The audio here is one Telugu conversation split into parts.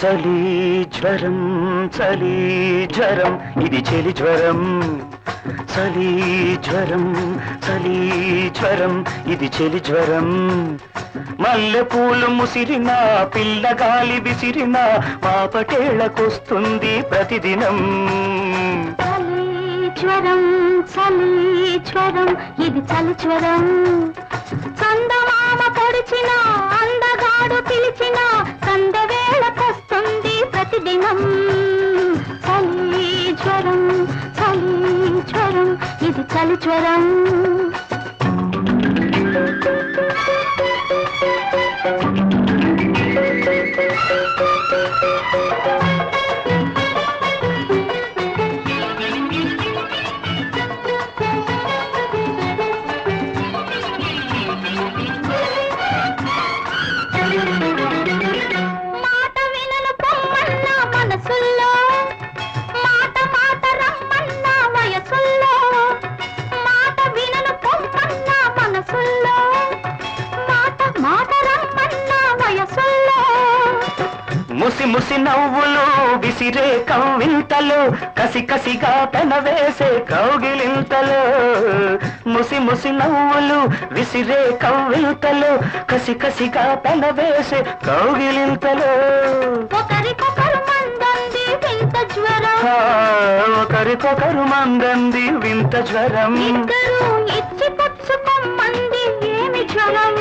చలి జ్వరం చలి జ్వరం ఇది చలి జ్వరం. చలి జ్వరం చలి జ్వరం ఇది చెలి జ్వరం. మల్లె పూలు ముసిరిన పిల్ల గాలి విసిరిన పాపటేళ్ళకొస్తుంది ప్రతిదినం. చలి జ్వరం చలి జ్వరం ఇది చలి జ్వరం. చందమామ పొడిచిన చలి జ్వరం ముసి నవ్వులు విసిరే కవ్వింతలు కసి కసిగా పెనవేసే కౌగిలింతలు. ముసి ముసి నవ్వులు విసిరే కవ్వింతలు కసి కసిగా పెనవేసే కౌగిలింతలు. ఒకరికొకరు మందంది వింత జ్వరం. ఇచ్చి పుచ్చుకోమంది ఏమి జ్వరం?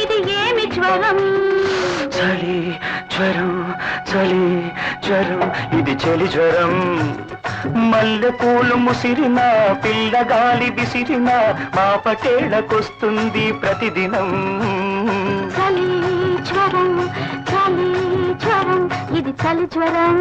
ఇది ఏమి జ్వరం? చలి జ్వరం చలి జ్వరం ఇది చలి జ్వరం. మల్లె పూలు ముసిరిన పిల్లగాలి విసిరిన మా ప్రతిదినం. చలి జ్వరం చలి జ్వరం ఇది చలి జ్వరం.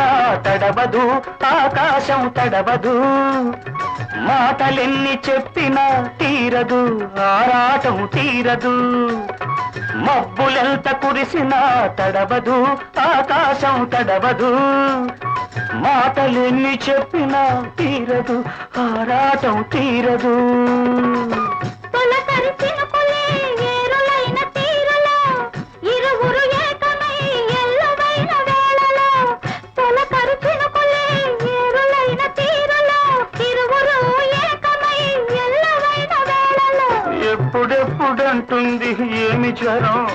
కురిసినా తడవదు ఆకాశం తడవదు. మాటలెన్ని చెప్పినా తీరదు ఆరాటం తీరదు. మబ్బులెంత కురిసినా తడవదు ఆకాశం తడవదు. మాటలెన్ని చెప్పినా తీరదు ఆరాటం తీరదు. ఎప్పుడెప్పుడంటుంది ఏమి జ్వరం?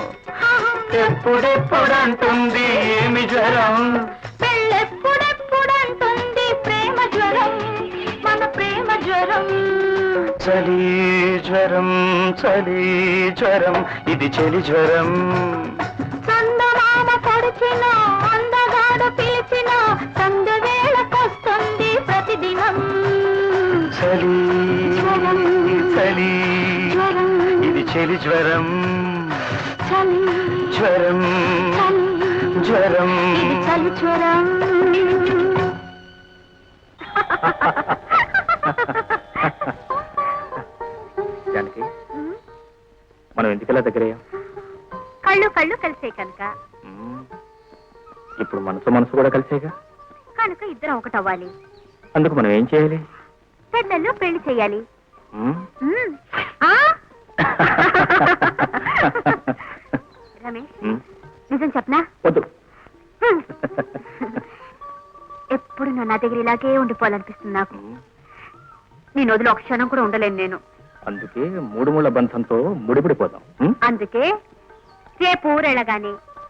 ఎప్పుడెప్పుడంటుంది ఏమి జ్వరం? పెళ్ళెప్పుడెప్పుడంటుంది ప్రేమ జ్వరం? మన ప్రేమ జ్వరం. చలి జ్వరం చలి జ్వరం ఇది చలి జ్వరం. చందమామ పొడిచిన అందగాడు పిలిచిన సందువేళకొస్తుంది ప్రతిదినం. చలి చలి చలి జ్వరం. చలి. జ్వరం. జ్వరం. ఇది చలి జ్వరం. జానకి మనం ఎందుకలా దగ్గరయ్యాం? కళ్ళు కళ్ళు కలిసే కనుక. ఇప్పుడు మనసు మనసు కూడా కలిసేగా? కనుక ఇద్దరం ఒకటవ్వాలి అందుకు మనం ఏం చేయాలి? పెద్దలు పెళ్ళి చేయాలి. ఆ? రమేష్. నిజం చెప్పనా వద్దు. ఎప్పుడు నువ్వు నా దగ్గర ఇలాగే ఉండిపోవాలనిపిస్తుంది నాకు. నేను వదిలి ఒక క్షణం కూడా ఉండలేను నేను అందుకే మూడు ముళ్ళ బంధంతో ముడిపడిపోదాం? అందుకే రేపు ఊరెళ్ళగానే